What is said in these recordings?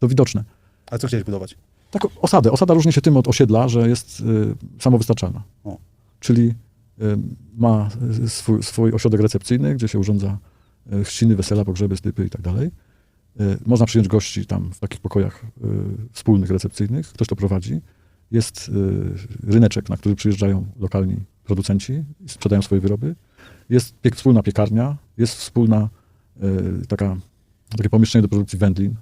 to widoczne. A co chciałeś budować? Tak, osadę. Osada różni się tym od osiedla, że jest y, samowystarczalna. O. Czyli y, ma y, swój, swój ośrodek recepcyjny, gdzie się urządza y, chrzciny, wesela, pogrzeby, stypy i tak dalej. Y, Można przyjąć gości tam w takich pokojach y, wspólnych, recepcyjnych. Ktoś to prowadzi. Jest ryneczek, na który przyjeżdżają lokalni producenci i sprzedają swoje wyroby. Jest wspólna piekarnia, jest wspólna taka, takie pomieszczenie do produkcji wędlin,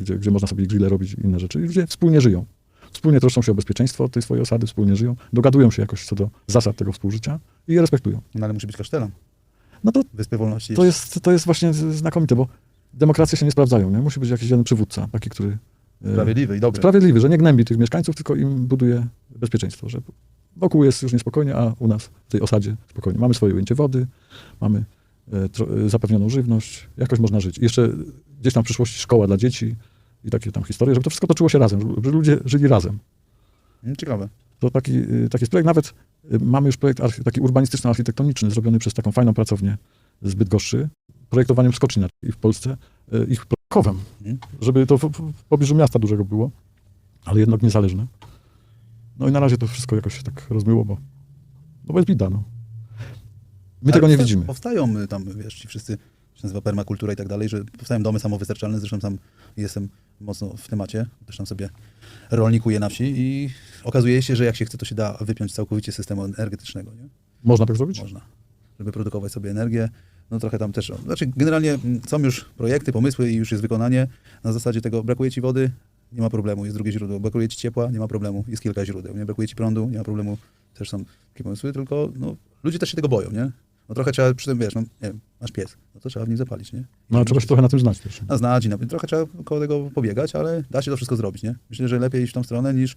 gdzie, gdzie można sobie grille robić inne rzeczy. I ludzie wspólnie żyją. Wspólnie troszczą się o bezpieczeństwo tej swojej osady, wspólnie żyją, dogadują się jakoś co do zasad tego współżycia i je respektują. No ale musi być kasztelem. No to, Wyspy Wolności. to, jest, to jest właśnie znakomite, bo demokracje się nie sprawdzają. Nie? Musi być jakiś jeden przywódca, taki, który y, Sprawiedliwy i dobry. sprawiedliwy, że nie gnębi tych mieszkańców, tylko im buduje bezpieczeństwo, że wokół jest już niespokojnie, a u nas w tej osadzie spokojnie. Mamy swoje ujęcie wody, mamy e, e, zapewnioną żywność, jakoś można żyć. I jeszcze gdzieś tam w przyszłości szkoła dla dzieci i takie tam historie, żeby to wszystko toczyło się razem, żeby ludzie żyli razem. Mm, Ciekawe. To taki, y, taki jest projekt. Nawet y, mamy już projekt archi- taki urbanistyczno-architektoniczny zrobiony przez taką fajną pracownię z Bydgoszczy, projektowaniem skoczni i w Polsce, y, ich kowem, Mhm. żeby to w, w pobliżu miasta dużego było, ale jednak niezależne. No i na razie to wszystko jakoś się tak rozmyło, bo, no bo jest bida, no. My Ale tego nie widzimy. Powstają tam, wiesz, ci wszyscy, się nazywa permakultura i tak dalej, że powstają domy samowystarczalne, zresztą tam jestem mocno w temacie, też tam sobie rolnikuję na wsi i okazuje się, że jak się chce, to się da wypiąć całkowicie systemu energetycznego, nie? Można tak zrobić? Można, żeby produkować sobie energię. No trochę tam też, znaczy generalnie mm, są już projekty, pomysły i już jest wykonanie. Na zasadzie tego brakuje ci wody, nie ma problemu, jest drugie źródło. Brakuje ci ciepła, nie ma problemu, jest kilka źródeł. Nie brakuje ci prądu, nie ma problemu, też są takie pomysły, tylko no, ludzie też się tego boją, nie? No trochę trzeba przy tym, wiesz, no, nie wiem, masz pies, no to trzeba w nim zapalić, nie? No ale trzeba się trochę na tym znać też. A znać i na, trochę trzeba koło tego pobiegać, ale da się to wszystko zrobić, nie? Myślę, że lepiej iść w tą stronę niż